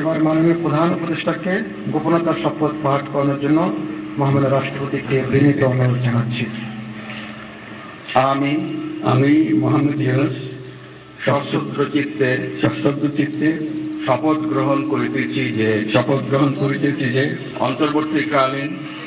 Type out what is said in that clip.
এবার মাননীয় প্রধান উপদেষ্টাকে গোপনতার শপথ পাঠ করানোর জন্য মহামান্য রাষ্ট্রপতিকে বিনীত অনুরোধ জানাচ্ছি। আমি আমি মোহাম্মদ ইউনুস সশ্রদ্র চিত্তে, সশস্ত্র চিত্তে শপথ গ্রহণ করিতেছি যে, শপথ গ্রহণ করিতেছি যে, অন্তর্বর্তীকালীন